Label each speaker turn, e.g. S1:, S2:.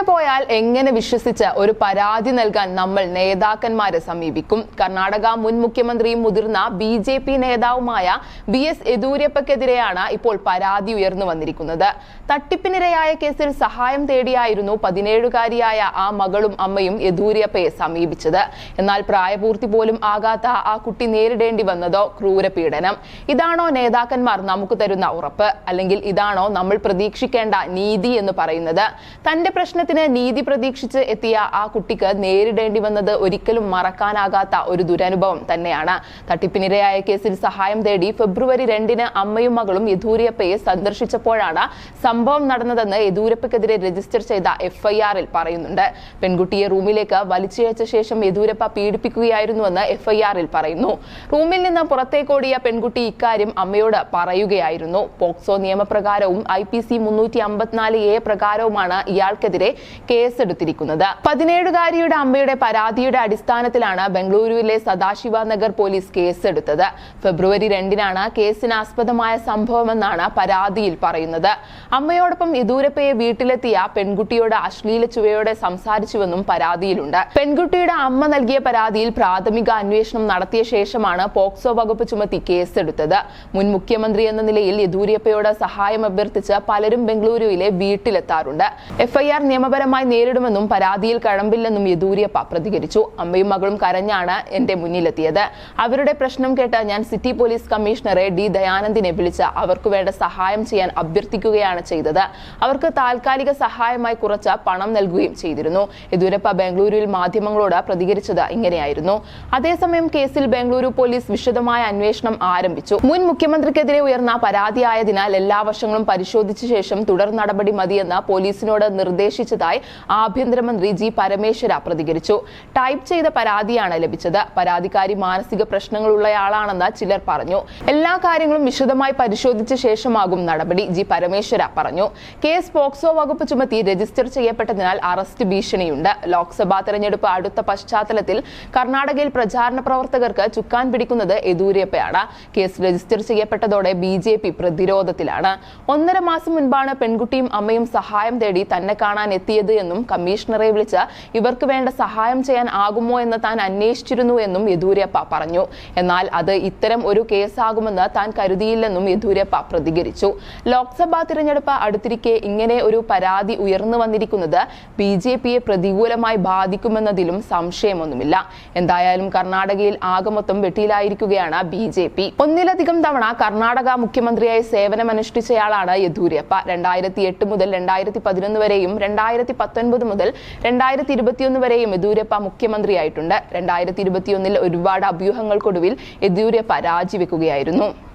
S1: ഇങ്ങനെ പോയാൽ എങ്ങനെ വിശ്വസിച്ച് ഒരു പരാതി നൽകാൻ നമ്മൾ നേതാക്കന്മാരെ സമീപിക്കും? കർണാടക മുൻ മുഖ്യമന്ത്രിയും മുതിർന്ന ബി ജെ പി നേതാവുമായ ബി എസ് യെദൂരപ്പക്കെതിരെയാണ് ഇപ്പോൾ പരാതി ഉയർന്നു വന്നിരിക്കുന്നത്. തട്ടിപ്പിനിരയായ കേസിൽ സഹായം തേടിയായിരുന്നു പതിനേഴുകാരിയായ ആ മകളും അമ്മയും യെദൂരപ്പയെ സമീപിച്ചത്. എന്നാൽ പ്രായപൂർത്തി പോലും ആകാത്ത ആ കുട്ടി നേരിടേണ്ടി വന്നതോ ക്രൂരപീഡനം? ഇതാണോ നേതാക്കന്മാർ നമുക്ക് തരുന്ന ഉറപ്പ്? അല്ലെങ്കിൽ ഇതാണോ നമ്മൾ പ്രതീക്ഷിക്കേണ്ട നീതി എന്ന് പറയുന്നത്? തന്റെ പ്രശ്നത്തിന് നീതി പ്രതീക്ഷിച്ച് എത്തിയ ആ കുട്ടിക്ക് നേരിടേണ്ടി വന്നത് ഒരിക്കലും മറക്കാനാകാത്ത ഒരു ദുരനുഭവം തന്നെയാണ്. തട്ടിപ്പിനിരയായ കേസിൽ സഹായം തേടി ഫെബ്രുവരി രണ്ടിന് അമ്മയും മകളും യദൂരപ്പയെ സന്ദർശിച്ചപ്പോഴാണ് സംഭവം നടന്നതെന്ന് യെദൂരപ്പയ്ക്കെതിരെ രജിസ്റ്റർ ചെയ്ത എഫ്ഐആറിൽ പറയുന്നുണ്ട്. പെൺകുട്ടിയെ റൂമിലേക്ക് വലിച്ചിഴച്ച ശേഷം യെദൂരപ്പ പീഡിപ്പിക്കുകയായിരുന്നുവെന്ന് എഫ്ഐആറിൽ പറയുന്നു. റൂമിൽ നിന്ന് പുറത്തേക്കോടിയ പെൺകുട്ടി ഇക്കാര്യം അമ്മയോട് പറയുകയായിരുന്നു. പോക്സോ നിയമപ്രകാരവും ഐ പി സി മുന്നൂറ്റി അമ്പത്തിനാല് എ പ്രകാരവുമാണ് ഇയാൾക്കെതിരെ കേസെടുത്തിരിക്കുന്നത്. പതിനേഴുകാരിയുടെ അമ്മയുടെ പരാതിയുടെ അടിസ്ഥാനത്തിലാണ് ബംഗളൂരുവിലെ സദാശിവ നഗർ പോലീസ് കേസെടുത്തത്. ഫെബ്രുവരി രണ്ടിനാണ് കേസിനാസ്പദമായ സംഭവമെന്നാണ് പരാതിയിൽ പറയുന്നത്. അമ്മയോടൊപ്പം യെദൂരപ്പയെ വീട്ടിലെത്തിയ പെൺകുട്ടിയോട് അശ്ലീല ചുവയോടെ സംസാരിച്ചുവെന്നും പരാതിയിലുണ്ട്. പെൺകുട്ടിയുടെ അമ്മ നൽകിയ പരാതിയിൽ പ്രാഥമിക അന്വേഷണം നടത്തിയ ശേഷമാണ് പോക്സോ വകുപ്പ് ചുമത്തി കേസെടുത്തത്. മുൻ മുഖ്യമന്ത്രി എന്ന നിലയിൽ യെദൂരപ്പയോട് സഹായം അഭ്യർത്ഥിച്ച് പലരും ബംഗളൂരുവിലെ വീട്ടിലെത്താറുണ്ട്. എഫ്ഐആർ നിയമപരമായി നേരിടുമെന്നും പരാതിയിൽ കഴമ്പില്ലെന്നും യെദൂരിയപ്പ പ്രതികരിച്ചു. അമ്മയും മകളും കരഞ്ഞാണ് എന്റെ മുന്നിലെത്തിയത്. അവരുടെ പ്രശ്നം കേട്ട് ഞാൻ സിറ്റി പോലീസ് കമ്മീഷണറെ ഡി ദയാനന്ദിനെ വിളിച്ച് അവർക്ക് വേണ്ട സഹായം ചെയ്യാൻ അഭ്യർത്ഥിക്കുകയാണ് ചെയ്തത്. അവർക്ക് താൽക്കാലിക സഹായമായി കുറച്ച് പണം നൽകുകയും ചെയ്തിരുന്നു. യെദ്യൂരപ്പ ബംഗളൂരുവിൽ മാധ്യമങ്ങളോട് പ്രതികരിച്ചത് ഇങ്ങനെയായിരുന്നു. അതേസമയം കേസിൽ ബംഗളൂരു പോലീസ് വിശദമായ അന്വേഷണം ആരംഭിച്ചു. മുൻ മുഖ്യമന്ത്രിക്കെതിരെ ഉയർന്ന പരാതിയായതിനാൽ എല്ലാ വർഷങ്ങളും പരിശോധിച്ച ശേഷം തുടർ നടപടി മതിയെന്ന് പോലീസിനോട് നിർദ്ദേശിച്ചതായി ആഭ്യന്തരമന്ത്രി ജി പരമേശ്വര പ്രതികരിച്ചു. ടൈപ്പ് ചെയ്ത പരാതിയാണ് ലഭിച്ചത്. പരാതിക്കാരി മാനസിക പ്രശ്നങ്ങളുള്ളയാളാണെന്ന് ചിലർ പറഞ്ഞു. എല്ലാ കാര്യങ്ങളും വിശദമായി പരിശോധിച്ച ശേഷമാകും നടപടി ജി പരമേശ്വര പറഞ്ഞു. കേസ് പോക്സോ വകുപ്പ് ചുമത്തി രജിസ്റ്റർ ചെയ്യപ്പെട്ടതിനാൽ അറസ്റ്റ് ഭീഷണിയുണ്ട്. ലോക്സഭാ തെരഞ്ഞെടുപ്പ് അടുത്ത പശ്ചാത്തലത്തിൽ കർണാടകയിൽ പ്രചാരണ പ്രവർത്തകർക്ക് ചുക്കാൻ പിടിക്കുന്നത് യെദൂരപ്പയാണ്. കേസ് രജിസ്റ്റർ ചെയ്യപ്പെട്ടതോടെ ബി ജെ പി പ്രതിരോധത്തിലാണ്. ഒന്നര മാസം മുൻപാണ് പെൺകുട്ടിയും അമ്മയും സഹായം തേടി തന്നെ കാണാൻ എത്തിയത് എന്നും കമ്മീഷണറെ വിളിച്ച് ഇവർക്ക് വേണ്ട സഹായം ചെയ്യാൻ ആകുമോ എന്ന് താൻ അന്വേഷിച്ചിരുന്നു എന്നും യെദ്യൂരപ്പ പറഞ്ഞു. എന്നാൽ അത് ഇത്തരം ഒരു കേസാകുമെന്ന് താൻ കരുതിയില്ലെന്നും യെദ്യൂരപ്പ പ്രതികരിച്ചു. ലോക്സഭാ തിരഞ്ഞെടുപ്പ് അടുത്തിരിക്കെ ഇങ്ങനെ ഒരു പരാതി ഉയർന്നു വന്നിരിക്കുന്നത് ബി ജെ പിയെ പ്രതികൂലമായി ബാധിക്കുമെന്നതിലും സംശയമൊന്നുമില്ല. എന്തായാലും കർണാടകയിൽ ആകമൊത്തം വെട്ടിയിലായിരിക്കുകയാണ് ബി ജെ പി. ഒന്നിലധികം തവണ കർണാടക മുഖ്യമന്ത്രിയായി സേവനമനുഷ്ഠിച്ചയാളാണ് യെദ്യൂരപ്പ രണ്ടായിരത്തി എട്ട് മുതൽ രണ്ടായിരത്തി പതിനൊന്ന് വരെയും രണ്ടായിരത്തി പത്തൊൻപത് മുതൽ രണ്ടായിരത്തി ഇരുപത്തിയൊന്ന് വരെയും യെദ്യൂരപ്പ മുഖ്യമന്ത്രിയായിട്ടുണ്ട്. രണ്ടായിരത്തി ഇരുപത്തിയൊന്നിൽ ഒരുപാട് അഭ്യൂഹങ്ങൾക്കൊടുവിൽ യെദ്യൂരപ്പ രാജിവെക്കുകയായിരുന്നു.